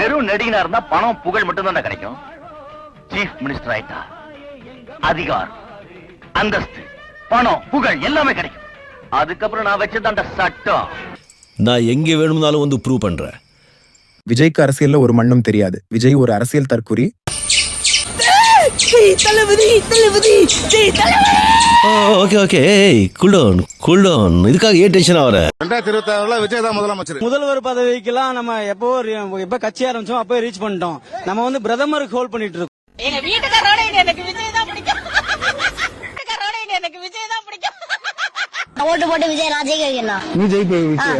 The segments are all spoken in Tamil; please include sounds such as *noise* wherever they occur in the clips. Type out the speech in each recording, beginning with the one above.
வெறும் நடிகனா இருந்தா பணம் புகழ் மட்டும் தான் கிடைக்கும். சீஃப் மினிஸ்டர் ஆயிட்டா அதிகாரம் அந்தஸ்து பணம் புகழ் எல்லாமே கிடைக்கும். அதுக்கப்புறம் நான் வச்சது அந்த சட்டம். நான் எங்கே வேணும்னாலும் வந்து ப்ரூவ் பண்றேன். விஜய்க்கு அரசியல்ல ஒரு மண்ணும் தெரியாது. விஜய் ஒரு அரசியல் தற்குறி okay okay. Cool down cool down இதுக்காக ஏன் டென்ஷன் ஆகிற ரெண்டாயிரத்தி இருபத்தி ஆறுல விஜய் தான் முதலமைச்சர். முதல்வர் பதவிக்கெல்லாம் நம்ம எப்போ எப்ப கட்சி ஆரம்பிச்சோம் அப்போ ரீச் பண்ணிட்டோம். நம்ம வந்து பிரதமருக்கு ஹோல்ட் பண்ணிட்டு இருக்கோம். எங்க வீட்டுக்காரோட எனக்கு விஜய் தான் பிடிக்கும். வீட்டுக்காரோட எனக்கு விஜய் தான் பிடிக்கும். ஓட்டு போட்டு விஜய் நான் ஜெயிக்க வைக்கணும் நீ ஜெயிப்ப விஜய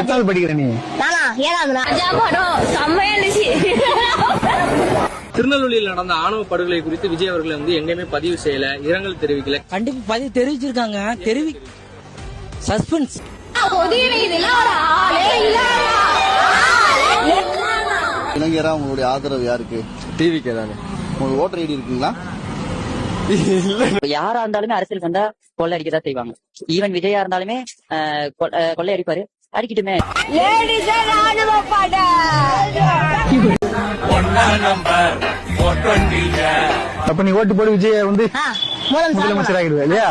எத்தாவது படிக்கிற நீ? நானா? ஏழாவது ராஜா படம் செம்மையா இருந்துச்சு. திருநெல்வேலியில் நடந்த ஆணவ படுகொலை குறித்து விஜய் அவர்களை வந்து எங்கேயுமே பதிவு செய்யல இரங்கல் தெரிவிக்கல. கண்டிப்பா பதிவு தெரிவிச்சிருக்காங்க. தெரிவி சஸ்பென்ஸ் இளைஞரா உங்களுடைய ஆதரவு யாருக்கு? டிவிக்கே தானே. உங்களுக்கு ஓட்டர் ஐடி இருக்குங்களா? யாரா இருந்தாலுமே அரசியல் வந்தா கொள்ளை அடிக்கதான் செய்வாங்க. ஈவன் விஜயா இருந்தாலுமே கொள்ளை அடிப்பாரு. அடிக்கட்டுமே. லேடிஸ் ராணுவ அப்ப நீ ஓட்டு போட்டு விஜய வந்து முதலமைச்சர் ஆகிடுவா இல்லையா?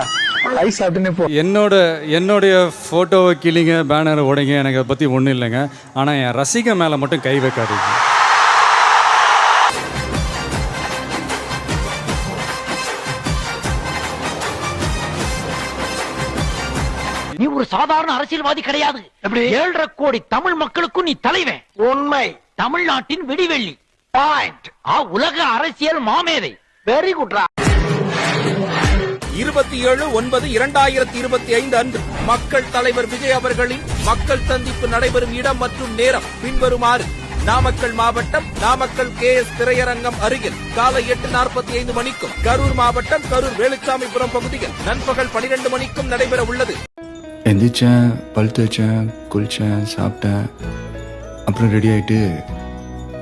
என்னோட என்னுடைய ஃபோட்டோவை கிளிங்க பேனரை உடைங்க எனக்கு அதை பற்றி ஒன்றும் இல்லைங்க. ஆனால் என் ரசிக மேலே மட்டும் கை வைக்காதீங்க. சாதாரண அரசியல்வாதி கிடையாது. ஏழரை கோடி தமிழ் மக்களுக்கும் நீ தலைவன். உண்மை. தமிழ்நாட்டின் விடிவெள்ளி. பாயிண்ட் ஆ உலக அரசியல் மாமேதை. வெரி குட்ரா இருபத்தி ஏழு ஒன்பது இரண்டாயிரத்தி இருபத்தி ஐந்து அன்று மக்கள் தலைவர் விஜய் அவர்களின் மக்கள் சந்திப்பு நடைபெறும் இடம் மற்றும் நேரம் பின்வருமாறு நாமக்கல் மாவட்டம் நாமக்கல் கே எஸ் திரையரங்கம் அருகில் காலை எட்டு நாற்பத்தி ஐந்து மணிக்கும் கரூர் மாவட்டம் கரூர் வேலுச்சாமிபுரம் பகுதியில் நண்பகல் பனிரெண்டு மணிக்கும் நடைபெற உள்ளது. எந்திரிச்சேன் பல் தேய்ச்சேன் குளிச்சேன் சாப்பிட்டேன். அப்புறம் ரெடி ஆகிட்டு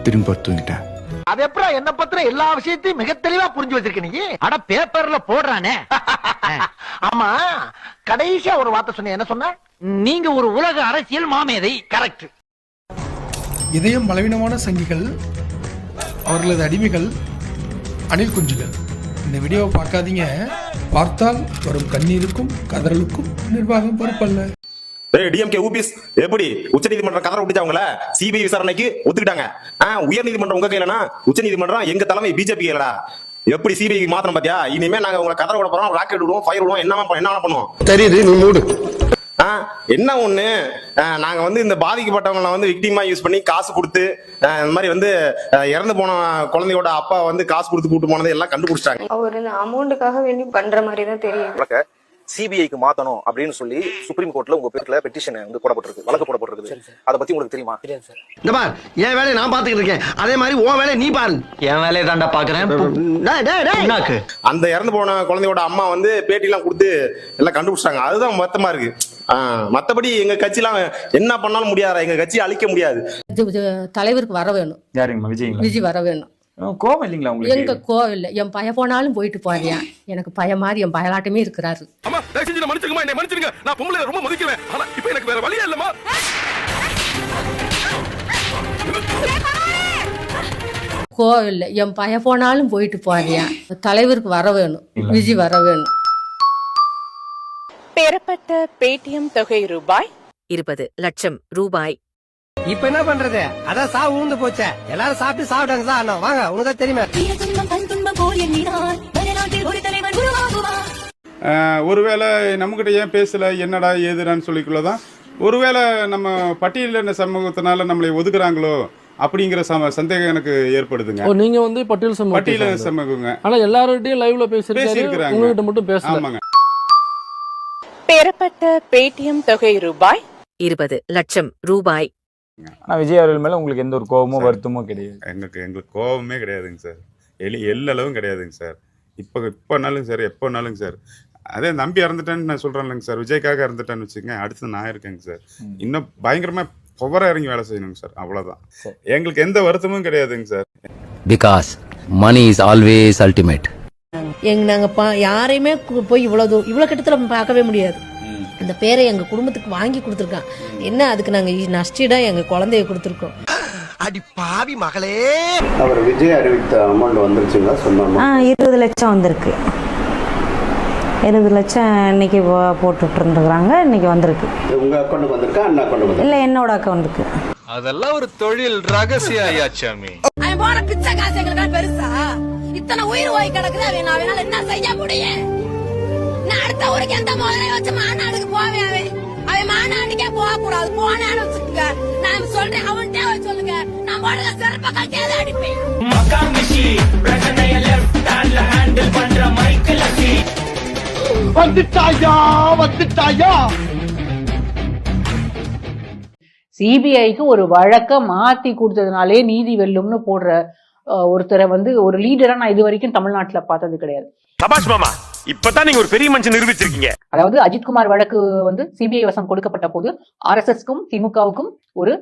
திரும்பி படுத்து தூங்கிட்டேன். அது எப்படா என்ன பத்திர எல்லா விஷயத்தையும் மிக தெளிவா புரிஞ்சு வச்சிருக்க நீ? அட பேப்பர்ல போடுறானே. *laughs* ஆமா கடைசியா ஒரு வார்த்தை சொன்ன என்ன சொன்ன? நீங்க ஒரு உலக அரசியல் மாமேதை. கரெக்ட் இதயம் பலவீனமான சங்கிகள் அவர்களது அடிமைகள் அணில் குஞ்சுகள். இந்த வீடியோவை பார்க்காதீங்க. பார்த்தால் வரும் கண்ணீருக்கும் கதறலுக்கும் நிர்வாகம் பொறுப்பல்ல. டிஎம்கே ஊபிஸ் எப்படி? உச்சநீதிமன்றம் கதற விட்டுச்சாங்கள? சிபிஐ விசாரணைக்கு ஒத்துக்கிட்டாங்க. உயர் நீதிமன்றம் உங்க கையிலனா உச்சநீதிமன்றம் எங்க தலைமை பிஜேபி கையிலடா? எப்படி சிபிஐ மாத்திரம் பாத்தியா? இனிமே நாங்க உங்களை கதற விட போறோம் ராக்கெட் விடுவோம் ஃபயர் விடுவோம் என்ன என்ன பண்ணுவோம்? தெரியுது நீ மூடு. என்ன ஒண்ணு? நாங்க வந்து இந்த பாதிக்கப்பட்டவங்களை வந்து விக்டிமா யூஸ் பண்ணி காசு கொடுத்து இந்த மாதிரி வந்து இறந்து போன குழந்தையோட அப்பா வந்து காசு கொடுத்து கூட்டு போனதை எல்லாம் கண்டுபிடிச்சிட்டாங்க. அவர் இந்த அமௌண்ட்டுக்காக வேண்டி பண்ற மாதிரி தான் தெரியும் சிபிஐக்கு மாத்தணும் அப்படின்னு சொல்லி சுப்ரீம் கோர்ட்ல உங்க பேர்ல பெட்டிஷன் வந்து போடப்பட்டிருக்கு வழக்கு போடப்பட்டிருக்கு அதை பத்தி உங்களுக்கு தெரியுமா? இந்த பார் என் வேலையை நான் பாத்துக்கிட்டு இருக்கேன். அதே மாதிரி உன் வேலையை நீ பாரு. என் வேலையை தாண்டா பாக்குறேன் அந்த இறந்து போன குழந்தையோட அம்மா வந்து பேட்டிலாம் கொடுத்து எல்லாம் கண்டுபிடிச்சிட்டாங்க. அதுதான் மொத்தமா இருக்கு. மத்தபடி எங்க கட்சிலாம் என்ன பண்ணாலும் முடியாது? எங்க கட்சியை அழிக்க முடியாது. தலைவருக்கு வர வேணும். யாருங்கம்மா? விஜய் விஜய் வர வேணும். கோவம் இல்லைங்களா எங்க கோவில் என் பய போனாலும் போயிட்டு போறியா எனக்கு பய மாதிரி என் பயலாட்டமே இருக்கிறாரு. அம்மா தயவு செஞ்சு மன்னிச்சுக்கமா என்ன மன்னிச்சிருங்க. நான் பொம்பளை ரொம்ப மதிக்கிறேன். ஆனா இப்போ எனக்கு வேற வழியே இல்லம்மா. கோவில் என் பய போனாலும் போயிட்டு போறியா தலைவருக்கு வர வேணும். விஜய் வர வேணும். பெறப்பட்ட பேடிஎம் தொகை ரூபாய்? இருபது லட்சம் ரூபாய். இப்ப என்ன பண்றது? அதான் சாவு ஊந்து போச்சே. எல்லாரும் சாப்பிட்டு சாப்பிட்டாங்க அண்ணா வாங்க உனக்கு தான் தெரியுமே. ஒருவேளை நம்மகிட்ட ஏன் பேசல? என்னடா ஏதுடான்னு சொல்லிக்குள்ளதான் ஒருவேளை நம்ம பட்டியலின சமூகத்தினால நம்மளை ஒதுக்குறாங்களோ அப்படிங்கிற சம சந்தேகம் எனக்கு ஏற்படுதுங்க. நீங்க வந்து பட்டியல் சமூகம் பட்டியலின சமூகங்க. ஆனா எல்லார்கிட்டயும் லைவ்ல பேசியிருக்கிறாங்க. உங்ககிட்ட மட்டும் ஆமாங்க. பெறப்பட்ட பேடிஎம் தொகை ரூபாய்? இருபது லட்சம் ரூபாய். ஆனா விஜய் அவர்கள் மேல உங்களுக்கு எந்த ஒரு கோபமோ வருத்தமோ கிடையாது. எங்களுக்கு எங்களுக்கு கோபமே கிடையாதுங்க சார். எலி எல்லளவும் கிடையாதுங்க சார். இப்போ இப்போனாலும் சார் எப்போனாலும் சார். அதே நம்பி இறந்துட்டேன்னு நான் சொல்றேன்லங்க சார். விஜய்க்காக இறந்துட்டேன்னு வச்சுக்கோங்க அடுத்து நான் இருக்கேங்க சார். இன்னும் பயங்கரமா புவரா இறங்கி வேலை செய்யணுங்க சார் அவ்வளவுதான். எங்களுக்கு எந்த வருத்தமும் கிடையாதுங்க sir. Because money is always ultimate எங்க நாங்க பா- யாரையுமே போய் இவ்வளவு தூரம் இவ்வளவு கிட்டத்துல பார்க்கவே முடியாது. அந்த பேரை எங்க குடும்பத்துக்கு வாங்கி கொடுத்துருக்கான். என்ன அதுக்கு நாங்க நஷ்டிடா எங்க குழந்தைய கொடுத்துருக்கோம். அடி பாவி மகளே. அவர் விஜய் அறிவித்த அமௌண்ட் வந்துருச்சுங்களா? சொன்ன ஆ இருபது லட்சம் வந்திருக்கு. இருபது லட்சம் இன்னைக்கு போட்டுட்டு இருந்துருக்குறாங்க இன்னைக்கு வந்திருக்கு. உங்க அக்கௌண்ட்டுக்கு வந்திருக்கா? அண்ணா அக்கௌண்ட்டுக்கு வந்திருக்கா? இல்லை என்னோட அக்கௌண்ட்டுக்கு அதெல்லாம் ஒரு தொழில் ரகசிய ஐயாச்சாமி அவன் இத்தனை உயிர் ஓய் கிடக்குது அவன் அவனால என்ன செய்ய முடியும்? நான் அடுத்த ஊருக்கு எந்த முதலே வச்சு மாநாடுக்கு போவேன் அவன் அவன் மாநாட்டுக்கே போக கூடாது போனான்னு வச்சுக்கோங்க நான் சொல்றேன் அவன்கிட்ட போய் சொல்லுங்க. நான் போடுற சிறப்ப கட்டியாத அடிப்பேன்? வந்துட்டாயா? வந்துட்டாயா? சிபிஐக்கு ஒரு வழக்க மாத்தி கொடுத்ததுனாலே நீதி வெல்லும்னு போடுற ஒருத்தரை வந்து ஒரு லீடரா நான் இது வரைக்கும் தமிழ்நாட்டுல பார்த்தது கிடையாது. சபாஷ் மாமா இப்பதான் நீங்க ஒரு பெரிய மனுஷன் நிரூபிச்சிருக்கீங்க. அதாவது அஜித்குமார் வழக்கு வந்து சிபிஐ வசம் கொடுக்கப்பட்ட போது ஆர்எஸ்எஸ்க்கும் திமுகவுக்கும் ஒரு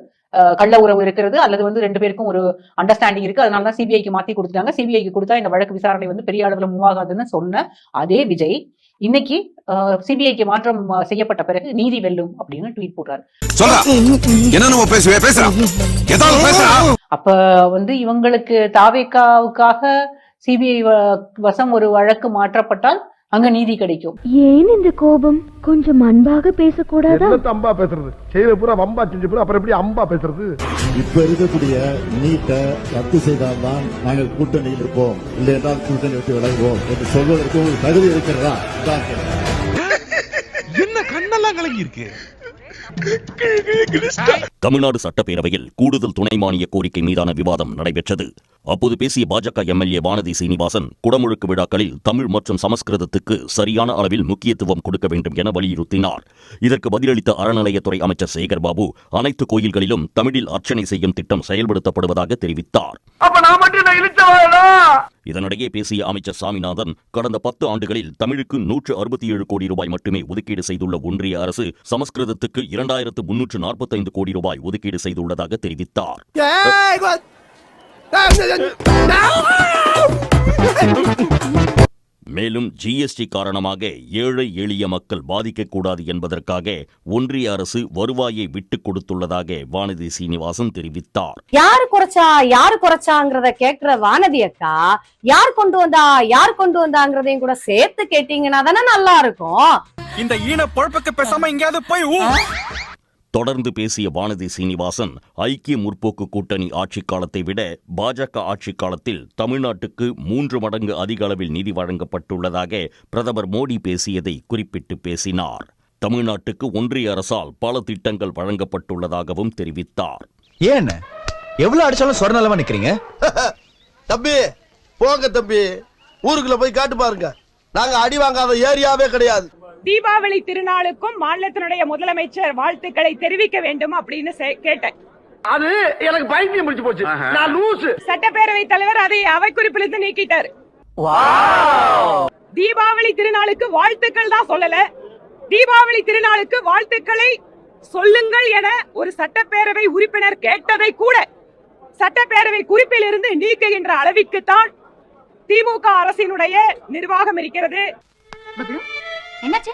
கள்ள உறவு இருக்கிறது அல்லது வந்து ரெண்டு பேருக்கும் ஒரு அண்டர்ஸ்டாண்டிங் இருக்கு. அதனால தான் சிபிஐக்கு மாத்தி கொடுத்துட்டாங்க. சிபிஐக்கு கொடுத்தா இந்த வழக்கு விசாரணை வந்து பெரிய அளவுல மூவ் ஆகாதுன்னு சொன்ன அதே விஜய் இன்னைக்கு சிபிஐக்கு மாற்றம் செய்யப்பட்ட பிறகு நீதி வெல்லும் அப்படின்னு ட்வீட் போடுறாரு. அப்ப வந்து இவங்களுக்கு தாவேக்காவுக்காக சிபிஐ வசம் ஒரு வழக்கு மாற்றப்பட்டால் அங்க நீதி கிடைக்கும் ஏன் இந்த கோபம் கொஞ்சம் அன்பாக பேசக்கூடாதா அம்பா பேசுறது செய்யற பூரா வம்பா செஞ்சு பூரா அப்புறம் எப்படி அம்பா பேசுறது இப்ப இருக்கக்கூடிய நீட்டை ரத்து செய்தால்தான் நாங்கள் கூட்டணியில் இருப்போம் இல்லை என்றால் கூட்டணி விட்டு விலகுவோம் என்று சொல்வதற்கு உங்களுக்கு தகுதி இருக்கிறதா. என்ன கண்ணெல்லாம் கலங்கி இருக்கு தமிழ்நாடு சட்டப்பேரவையில் கூடுதல் துணை மானிய கோரிக்கை மீதான விவாதம் நடைபெற்றது. அப்போது பேசிய பாஜக எம்எல்ஏ வானதி சீனிவாசன் குடமுழுக்கு விழாக்களில் தமிழ் மற்றும் சமஸ்கிருதத்துக்கு சரியான அளவில் முக்கியத்துவம் கொடுக்க வேண்டும் என வலியுறுத்தினார். இதற்கு பதிலளித்த அறநிலையத்துறை அமைச்சர் சேகர் பாபு அனைத்து கோயில்களிலும் தமிழில் அர்ச்சனை செய்யும் திட்டம் செயல்படுத்தப்படுவதாக தெரிவித்தார். அப்ப நான் மட்டும் இதனிடையே பேசிய அமைச்சர் சாமிநாதன் கடந்த பத்து ஆண்டுகளில் தமிழுக்கு நூற்று அறுபத்தி ஏழு கோடி ரூபாய் மட்டுமே ஒதுக்கீடு செய்துள்ள ஒன்றிய அரசு சமஸ்கிருதத்துக்கு இரண்டாயிரத்து முன்னூற்று நாற்பத்தைந்து கோடி ரூபாய் ஒதுக்கீடு செய்துள்ளதாக தெரிவித்தார் மேலும் ஜிஎஸ்டி காரணமாக ஏழை எளிய மக்கள் பாதிக்கக்கூடாது என்பதற்காக ஒன்றிய அரசு வருவாயை விட்டுக் கொடுத்துள்ளதாக வானதி சீனிவாசன் தெரிவித்தார். யாரு குறைச்சா யாரு குறைச்சாங்கிறத கேக்குற வானதி அக்கா யார் கொண்டு வந்தா யார் கொண்டு வந்தாங்கிறதையும் கூட சேர்த்து கேட்டீங்கன்னா தானே நல்லா இருக்கும். இந்த ஈன பொழப்புக்கு பேசாம எங்கேயாவது போய் தொடர்ந்து பேசிய வானதி சீனிவாசன் ஐக்கிய முற்போக்கு கூட்டணி ஆட்சிக் காலத்தை விட பாஜக ஆட்சிக் காலத்தில் தமிழ்நாட்டுக்கு மூன்று மடங்கு அதிக அளவில் நிதி வழங்கப்பட்டுள்ளதாக பிரதமர் மோடி பேசியதை குறிப்பிட்டு பேசினார். தமிழ்நாட்டுக்கு ஒன்றிய அரசால் பல திட்டங்கள் வழங்கப்பட்டுள்ளதாகவும் தெரிவித்தார். ஏன்? எவ்வளவு அடிச்சாலும் சொரணலமா நிக்கிறீங்க? *laughs* தம்பி போங்க தம்பி. ஊருக்குள்ள போய் காட்டு பாருங்க. நாங்க அடி வாங்காத ஏரியாவே கிடையாது. தீபாவளி திருநாளுக்கும் மாநிலத்தினுடைய முதலமைச்சர் வாழ்த்துக்களை தெரிவிக்க வேண்டும் அப்படின்னு கேட்டேன். அது எனக்கு பைத்தியம் முடிச்சு போச்சு. நான் லூசு. சட்டப்பேரவை தலைவர் அதை அவை குறிப்பிலிருந்து நீக்கிட்டார் தீபாவளி திருநாளுக்கு வாழ்த்துக்கள் தான் சொல்லல. தீபாவளி திருநாளுக்கு வாழ்த்துக்களை சொல்லுங்கள் என ஒரு சட்டப்பேரவை உறுப்பினர் கேட்டதை கூட சட்டப்பேரவை குறிப்பில் இருந்து நீக்குகின்ற அளவிற்கு தான் திமுக அரசினுடைய நிர்வாகம் இருக்கிறது. என்னாச்சு?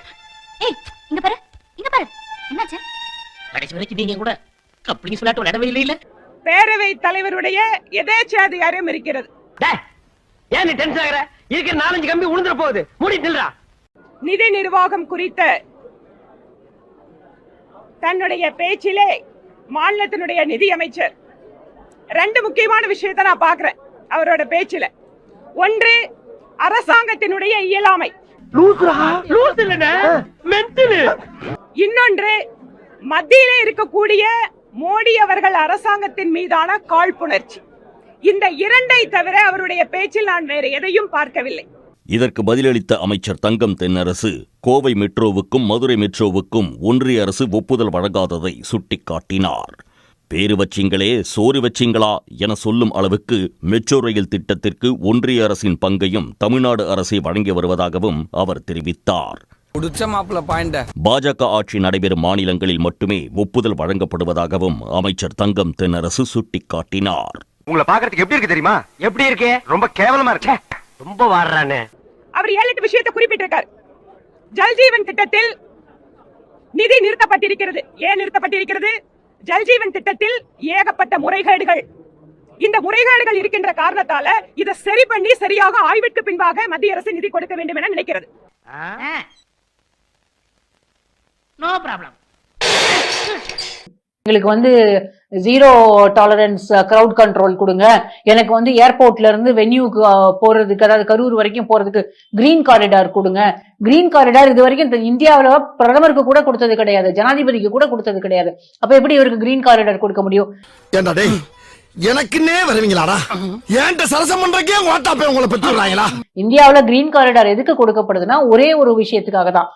ஏய் இங்க பாரு இங்க பாரு. என்னாச்சு? கடைசி வரைக்கும் நீங்க கூட கப்ளிங் சொல்லாட்டு விளையாடவே இல்லை இல்ல பேரவை தலைவருடைய எதேச்சாதிகாரம் இருக்கிறது. ஏன் நீ டென்ஷன் ஆகுற? இருக்கிற நாலஞ்சு கம்பி உளுந்துற போகுது. மூடி நில்றா. நிதி நிர்வாகம் குறித்த தன்னுடைய பேச்சிலே மாநிலத்தினுடைய நிதி அமைச்சர். ரெண்டு முக்கியமான விஷயத்தை நான் பார்க்கிறேன் அவரோட பேச்சில. ஒன்று அரசாங்கத்தினுடைய இயலாமை. லூசுரா? லூசு இல்லனே மென்டலு. இன்னொன்று மத்தியிலே இருக்கக்கூடிய மோடி அவர்கள் அரசாங்கத்தின் மீதான காழ்ப்புணர்ச்சி. இந்த இரண்டை தவிர அவருடைய பேச்சில் நான் வேறு எதையும் பார்க்கவில்லை. இதற்கு பதிலளித்த அமைச்சர் தங்கம் தென்னரசு கோவை மெட்ரோவுக்கும் மதுரை மெட்ரோவுக்கும் ஒன்றிய அரசு ஒப்புதல் வழங்காததை சுட்டிக்காட்டினார். பேரு வச்சிங்களே சோறு வச்சிங்களா என சொல்லும் அளவுக்கு மெட்ரோ ரயில் திட்டத்திற்கு ஒன்றிய அரசின் பங்கையும் தமிழ்நாடு அரசே வழங்கி வருவதாகவும் அவர் தெரிவித்தார். புடிச்ச மாப்பிள்ள பாயிண்ட. பாஜக ஆட்சி நடைபெறும் மாநிலங்களில் மட்டுமே ஒப்புதல் வழங்கப்படுவதாகவும் அமைச்சர் தங்கம் தென்னரசு சுட்டிக்காட்டினார். உங்களை பாக்குறதுக்கு எப்படி இருக்கு தெரியுமா? எப்படி இருக்கே? ரொம்ப கேவலமா இருக்கே. ரொம்ப வாடுறானே அவர் ஏழு எட்டு விஷயத்தை குறிப்பிட்டிருக்கார். ஜல்ஜீவன் திட்டத்தில் நிதி நிறுத்தப்பட்டிருக்கிறது. ஏன் நிறுத்தப்பட்டிருக்கிறது? ஜல்ஜீவன் திட்டத்தில் ஏகப்பட்ட முறைகேடுகள். இந்த முறைகேடுகள் இருக்கின்ற காரணத்தால இதை சரி பண்ணி சரியாக ஆய்விற்கு பின்பாக மத்திய அரசு நிதி கொடுக்க வேண்டும் என நினைக்கிறது. No problem. எங்களுக்கு வந்து ஜீரோ டாலரன்ஸ் கிரவுட் கண்ட்ரோல் கொடுங்க. எனக்கு வந்து ஏர்போர்ட்ல இருந்து வென்யூக்கு போறதுக்கு அதாவது கரூர் வரைக்கும் போறதுக்கு கிரீன் காரிடார் கொடுங்க. கிரீன் காரிடார் இது வரைக்கும் இந்த இந்தியாவுல பிரதமருக்கு கூட கொடுத்தது கிடையாது. ஜனாதிபதிக்கு கூட கொடுத்தது கிடையாது. அப்ப எப்படி இவருக்கு கிரீன் காரிடார் கொடுக்க முடியும்? எனக்குன்னே வருவீங்களாடா? ஏன்ட்ட சரசம் பண்றக்கே ஓட்டா போய் உங்களை பெற்று விடுறாங்களா? இந்தியாவுல கிரீன் காரிடார் எதுக்கு கொடுக்கப்படுதுன்னா ஒரே ஒரு விஷயத்துக்காக தான்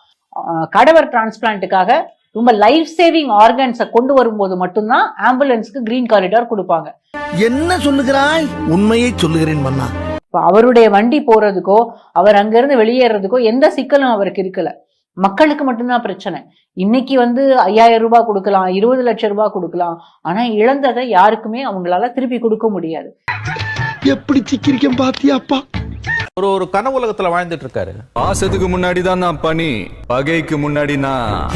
கடவர் டிரான்ஸ்பிளான்ட்டுக்காக ரொம்ப லைஃப் சேவிங் ஆர்கன்ஸை கொண்டு வரும்போது மட்டும்தான் ஆம்புலன்ஸ்க்கு கிரீன் காரிடார் கொடுப்பாங்க. என்ன சொல்லுகிறாய்? உண்மையை சொல்லுகிறேன் மன்னா. இப்ப அவருடைய வண்டி போறதுக்கோ அவர் அங்கிருந்து வெளியேறதுக்கோ எந்த சிக்கலும் அவருக்கு இருக்கல. மக்களுக்கு மட்டும்தான் பிரச்சனை. இன்னைக்கு வந்து ஐயாயிரம் ரூபாய் கொடுக்கலாம் இருபது லட்சம் ரூபாய் கொடுக்கலாம். ஆனா இழந்ததை யாருக்குமே அவங்களால திருப்பி கொடுக்க முடியாது. எப்படி சிக்கிரிக்கம் பாத்தியாப்பா ஒரு ஒரு கனவுலகத்துல வாழ்ந்துட்டு இருக்காரு. பாசத்துக்கு முன்னாடி தான் நான் பனி பகைக்கு முன்னாடி நான்.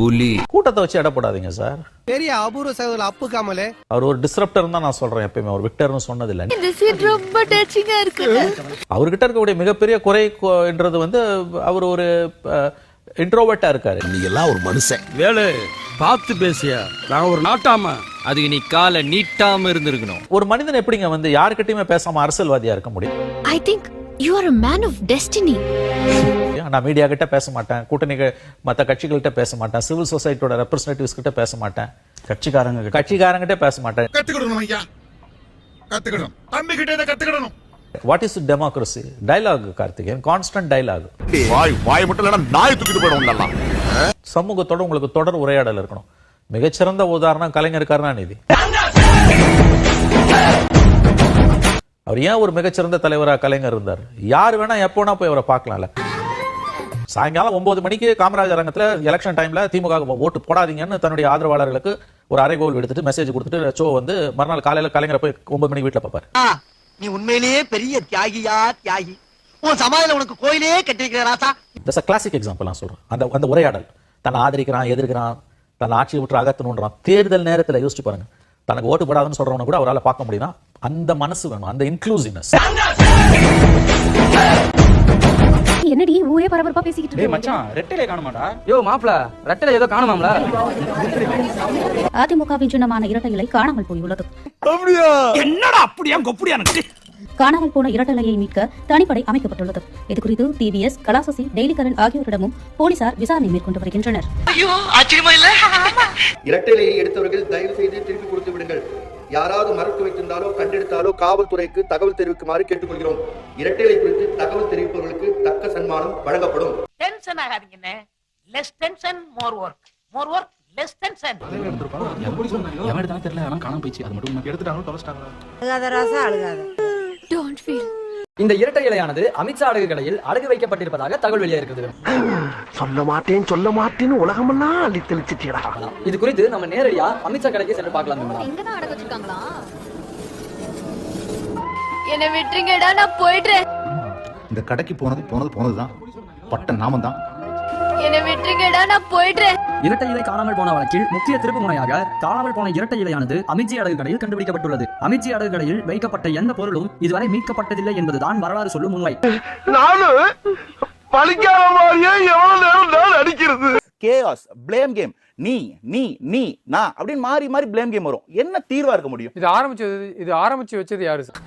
புலி. கூட்டத்தை வச்சு எடை போடாதீங்க சார். பெரிய அபூர்வ சகோதரர் அப்பு காமலே அவர் ஒரு டிஸ்ரப்டர் தான் நான் சொல்றேன் எப்பயுமே. ஒரு விக்டர்னு சொன்னது இல்லை இந்த சீட் ரொம்ப டச்சிங்கா இருக்கு. அவர்கிட்ட இருக்கக்கூடிய மிகப்பெரிய குறை கொ- என்றது வந்து அவர் ஒரு இன்ட்ரோவர்ட்டா இருக்காரு. நீ எல்லாம் ஒரு மனுஷன். வேலு பார்த்து பேசியா? நான் ஒரு நாட்டாம. அதுக்கு நீ காலை நீட்டாம இருந்திருக்கணும். ஒரு மனிதன் எப்படிங்க வந்து யாருக்கிட்டயுமே பேசாம அரசியல்வாதியா இருக்க முடியும்? I think you are a man of destiny நான் மீடியா கிட்ட பேச மாட்டேன். கூட்டணி மற்ற கட்சிகள்கிட்ட பேச மாட்டேன். சிவில் சொசைட்டியோட ரெப்ரஸன்டேட்டிவ்ஸ் கிட்ட பேச மாட்டேன். கட்சிக்காரங்க கட்சிக்காரங்கிட்ட பேச மாட்டேன். கத்துக்கிடணும் ஐயா. கத்துக்கிடணும். தம்பி கிட்ட கத்துக்கிடணும். What is democracy dialogue Karthikeyan. Constant dialogue வாய் வாய் மட்டும் இல்லடா நாய் தூக்கிட்டு போயிடும் சமூகத்தோட உங்களுக்கு தொடர் உரையாடல் இருக்கணும். மிகச்சிறந்த உதாரணம் கலைஞர் கருணாநிதி அவர் ஏன் ஒரு மிகச்சிறந்த தலைவரா கலைஞர் இருந்தார்? யார் வேணா எப்போ வேணா போய் அவரை பார்க்கலாம்ல. சாயங்காலம் ஒன்பது மணிக்கு காமராஜர் அரங்கத்துல எலெக்ஷன் டைம்ல திமுக ஓட்டு போடாதீங்கன்னு தன்னுடைய ஆதரவாளர்களுக்கு ஒரு அறைகோல் எடுத்துட்டு மெசேஜ் கொடுத்துட்டு ஷோ வந்து மறுநாள் காலையில கலைஞரை போய் ஒன்பது மணிக்கு வீட்டுல பார்ப்பாரு. நீ உண்மையிலேயே பெரிய தியாகியா தியாகி. உன் சமாதியில உனக்கு கோயிலே கட்டிருக்கிற கிளாசிக் எக்ஸாம்பிள் நான் சொல்றேன். அந்த அந்த உரையாடல். தன்னை ஆதரிக்கிறான் எதிர்க்கிறான் தன்னை ஆட்சியை விட்டு அகற்றணுன்றான் தேர்தல் நேரத்துல யோசிச்சு பாருங்க. தனக்கு ஓட்டு போடாதுன்னு சொல்றவனை கூட அவரால் பார்க்க முடியும்னா அந்த மனசு வேணும் அந்த இன்க்ளூசிவ்னஸ் என்னடி ஊரே பரபரப்பா பேசிக்கிட்டு டேய் மச்சான் ரெட்டையில காணுமாடா? யோ மாப்ள ரெட்டல ஏதோ காணுமாம்ல? அதிமுகவின் சின்னமான இரட்டை இலை காணாமல் போயுள்ளது. என்னடா அப்படியா கொப்படியா காணாமல் போன இரட்டலையை மீட்க தனிப்படை அமைக்கப்பட்டுள்ளது. இது குறித்து டிவிஎஸ் கலாசசி டெய்லி கரண்ட் ஆகியோரிடமும் போலீசார் விசாரணை மேற்கொண்டு வருகின்றனர். இரட்டைலையை எடுத்தவர்கள் தயவு செய்து திருப்பி கொடுத்து விடுங்கள். யாராவது மறக்க வைத்திருந்தாலோ கண்டெடுத்தாலோ காவல்துறைக்கு தகவல் தெரிவிக்குமாறு கேட்டுக்கொள்கிறோம். இரட்டைலை குறித்து தகவல் தெரிவிப்பவர்களுக்கு தக்க சன்மானம் வழங்கப்படும். Tension ஆகாதீங்கண்ணே less tension more work more work less tension don't feel இந்த இரட்டை இலையானது அமித்ஷா அடகு கடையில் அடகு வைக்கப்பட்டிருப்பதாக தகவல் வெளியாகிறது சொல்ல மாட்டேன் சொல்ல மாட்டேன்னு உலகமெல்லாம் அள்ளி தெளிச்சிட்டீடா இது குறித்து நம்ம நேரடியா அமித்ஷா கடைக்கு சென்று பார்க்கலாம் அடகு வச்சிருக்காங்களா? என்ன விட்டுருங்கடா நான் போயிடுறேன். இந்த கடைக்கு போனது போனது போனதுதான். பட்ட நாமம் தான் என்ன விட்டுருங்கடா நான் போயிடுறேன். இரட்டை இலை காணாமல் போன வழக்கில் முக்கிய திருப்பு முனையாக காணாமல் போன இரட்டை இலையானது அமித்ஜி அடகு கடையில் கண்டுபிடிக்கப்பட்டுள்ளது. அமித்ஜி அடகு கடையில் வைக்கப்பட்ட எந்த பொருளும் இதுவரை மீட்கப்பட்டதில்லை என்பதுதான் வரலாறு சொல்லும் உண்மை. கேஆஸ் பிளேம் கேம் நீ நீ நீ நான் அப்படின்னு மாறி மாறி பிளேம் கேம் வரும். என்ன தீர்வா இருக்க முடியும்? இது ஆரம்பிச்சது இது ஆரம்பிச்சு வச்சது யாரு சார்?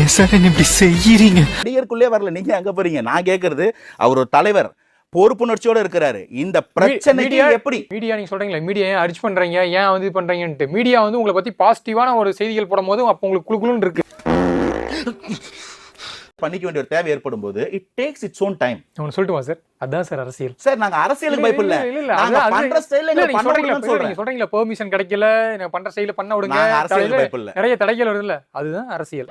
ஏன் சார் என்ன இப்படி செய்யறீங்க? நடிகருக்குள்ளே வரல. நீங்க அங்க போறீங்க? நான் கேக்குறது அவர் ஒரு தலைவர். பொறுப்புணர்ச்சியோட இருக்கிறாரு. இந்த பிரச்சனைக்கு எப்படி? மீடியா நீங்க சொல்றீங்களா? மீடியா ஏன் அரிச்சு பண்றீங்க? ஏன் வந்து இது பண்றீங்கன்ட்டு. மீடியா வந்து உங்களை பத்தி பாசிட்டிவான ஒரு செய்திகள் போடும் போது அப்போ உங்களுக்கு குழுக்குழுன்னு இருக்கு. பண்ணிக்க வேண்டிய ஒரு தேவை ஏற்படும் போது it takes its own time ஒன்று சொல்லட்டுமா சார் அதான் சார் அரசியல். சார் நாங்க அரசியலுக்கு பயப்படல. இல்ல, இல்ல, நாங்க பண்ற ஸ்டைல்ல இல்ல, நீங்க சொல்றேன் நீங்க சொல்றீங்களா பெர்மிஷன் கிடைக்கல நான் பண்ற ஸ்டைல பண்ண விடுங்க. அரசியலுக்கு தலையில பயப்படல. நிறைய தடைகள் வருதுல்ல. அதுதான் அரசியல்.